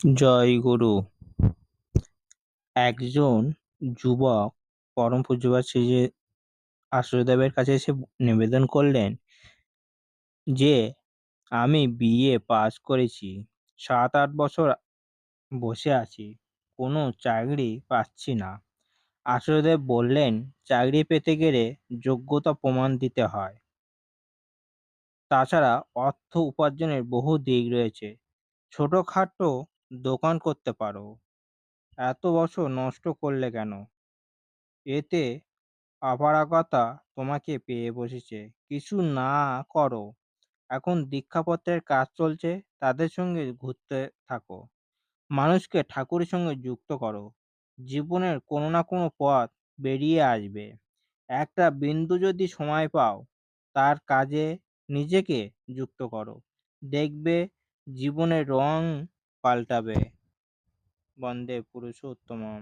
জয় গুরু। একজন যুবক পরম পূজ্যপাদ শ্রী আশুদেবের কাছে এসে নিবেদন করলেন যে, আমি বিএ পাস করেছি, সাত আট বছর বসে আছি, কোনো চাকরি পাচ্ছি না। আশুদেব বললেন, চাকরি পেতে গেলে যোগ্যতা প্রমাণ দিতে হয়। তাছাড়া অর্থ উপার্জনের বহু দিক রয়েছে। ছোটোখাটো দোকান করতে পারো। এত বছর নষ্ট করলে কেন? এতে অপারগতা তোমাকে পেয়ে বসেছে। কিছু না করো। এখন দীক্ষাপত্রের কাজ চলছে, তাদের সঙ্গে ঘুরতে থাকো। মানুষকে ঠাকুরের সঙ্গে যুক্ত করো। জীবনের কোনো না কোনো পথ বেরিয়ে আসবে। একটা বিন্দু যদি সময় পাও, তার কাজে নিজেকে যুক্ত করো। দেখবে জীবনের রং পাল্টাবে। বন্দে পুরুষোত্তমম।